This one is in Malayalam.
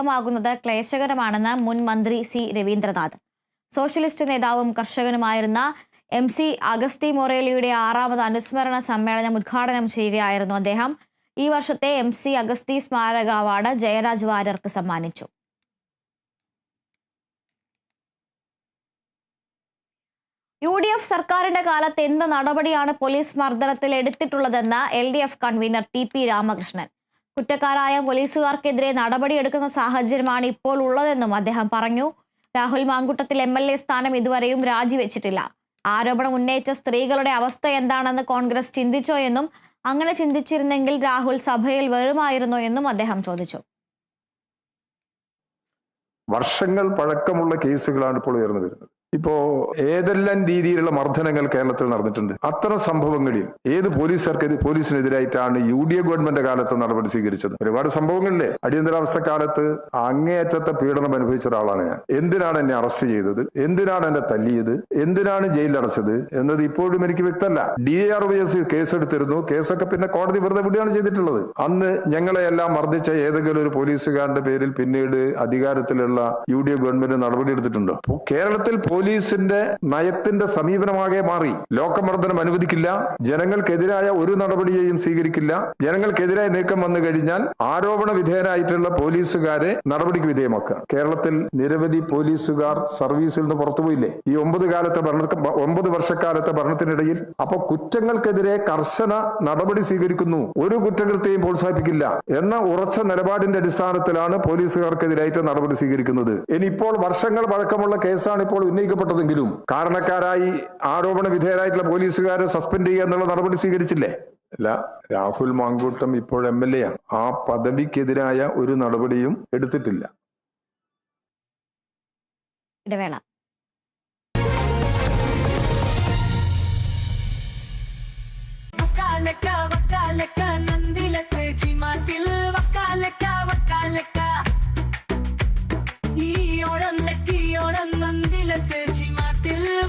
ശബ്ദമാകുന്നത് ക്ലേശകരമാണെന്ന് മുൻ മന്ത്രി സി രവീന്ദ്രനാഥ്. സോഷ്യലിസ്റ്റ് നേതാവും കർഷകനുമായിരുന്ന എം സി അഗസ്തി മൊറേലിയുടെ ആറാമത് അനുസ്മരണ സമ്മേളനം ഉദ്ഘാടനം ചെയ്യുകയായിരുന്നു അദ്ദേഹം. ഈ വർഷത്തെ എം സി അഗസ്തി സ്മാരക അവാർഡ് ജയരാജ് വാര്യർക്ക് സമ്മാനിച്ചു. യു ഡി എഫ് സർക്കാരിന്റെ കാലത്ത് എന്ത് നടപടിയാണ് പോലീസ് മർദ്ദനത്തിൽ എടുത്തിട്ടുള്ളതെന്ന് L D F convenor T P Ramakrishnan. കുറ്റക്കാരായ പോലീസുകാർക്കെതിരെ നടപടിയെടുക്കുന്ന സാഹചര്യമാണ് ഇപ്പോൾ ഉള്ളതെന്നും അദ്ദേഹം പറഞ്ഞു. Rahul Mamkootathil M L A സ്ഥാനം ഇതുവരെയും രാജിവെച്ചിട്ടില്ല. ആരോപണം ഉന്നയിച്ച സ്ത്രീകളുടെ അവസ്ഥ എന്താണെന്ന് കോൺഗ്രസ് ചിന്തിച്ചോ എന്നും അങ്ങനെ ചിന്തിച്ചിരുന്നെങ്കിൽ രാഹുൽ സഭയിൽ വരുമായിരുന്നോ എന്നും അദ്ദേഹം ചോദിച്ചു. വർഷങ്ങൾ പഴക്കമുള്ള കേസുകളാണ് ഇപ്പോൾ ഉയർന്നു വരുന്നത്. ഇപ്പോ ഏതെല്ലാം രീതിയിലുള്ള മർദ്ദനങ്ങൾ കേരളത്തിൽ നടന്നിട്ടുണ്ട്? അത്തരം സംഭവങ്ങളിൽ ഏത് പോലീസുകാർക്ക് പോലീസിനെതിരായിട്ടാണ് യു ഡി എ ഗവൺമെന്റ് കാലത്ത് നടപടി സ്വീകരിച്ചത്? ഒരുപാട് സംഭവങ്ങളില്ലേ? അടിയന്തരാവസ്ഥ കാലത്ത് അങ്ങേയറ്റത്തെ പീഡനം അനുഭവിച്ച ഒരാളാണ് ഞാൻ. എന്തിനാണ് എന്നെ അറസ്റ്റ് ചെയ്തത്? എന്തിനാണ് എന്നെ തല്ലിയത്? എന്തിനാണ് ജയിലിൽ അടച്ചത്? എന്നത് ഇപ്പോഴും എനിക്ക് വ്യക്തമല്ല. ഡി ആർ വി എസ് കേസെടുത്തിരുന്നു. കേസൊക്കെ പിന്നെ കോടതി വെറുതെ വിടുകയാണ് ചെയ്തിട്ടുള്ളത്. അന്ന് ഞങ്ങളെ എല്ലാം മർദ്ദിച്ച ഏതെങ്കിലും ഒരു പോലീസുകാരന്റെ പേരിൽ പിന്നീട് അധികാരത്തിലുള്ള യു ഡി എഫ് ഗവൺമെന്റ് നടപടി എടുത്തിട്ടുണ്ടോ കേരളത്തിൽ പോലീസിന്റെ നയത്തിന്റെ സമീപനമാകെ മാറി. ലോകമർദ്ദനം അനുവദിക്കില്ല. ജനങ്ങൾക്കെതിരായ ഒരു നടപടിയെയും സ്വീകരിക്കില്ല. ജനങ്ങൾക്കെതിരായ നീക്കം വന്നു കഴിഞ്ഞാൽ ആരോപണ വിധേയരായിട്ടുള്ള പോലീസുകാരെ നടപടിക്ക് വിധേയമാക്കുക. കേരളത്തിൽ നിരവധി പോലീസുകാർ സർവീസിൽ നിന്ന് പുറത്തുപോയില്ലേ? ഈ ഒമ്പത് കാലത്തെ ഭരണ ഒമ്പത് വർഷക്കാലത്തെ ഭരണത്തിനിടയിൽ അപ്പൊ കുറ്റങ്ങൾക്കെതിരെ കർശന നടപടി സ്വീകരിക്കുന്നു. ഒരു കുറ്റകൃത്യവും പ്രോത്സാഹിപ്പിക്കില്ല എന്ന ഉറച്ച നിലപാടിന്റെ അടിസ്ഥാനത്തിലാണ് പോലീസുകാർക്കെതിരായിട്ട് നടപടി സ്വീകരിക്കുന്നത്. ഇനി ഇപ്പോൾ വർഷങ്ങൾ പഴക്കമുള്ള കേസാണ് ഇപ്പോൾ ഉന്നയിക്കപ്പെട്ടതെങ്കിലും കാരണക്കാരായി ആരോപണ വിധേയരായിട്ടുള്ള പോലീസുകാരെ സസ്പെൻഡ് ചെയ്യുക എന്നുള്ള നടപടി സ്വീകരിച്ചില്ലേ? അല്ല രാഹുൽ മാങ്കൂട്ടം ഇപ്പോൾ എം എൽ എ ആണ്. ആ പദവിക്കെതിരായ ഒരു നടപടിയും എടുത്തിട്ടില്ല. ഇടവേള.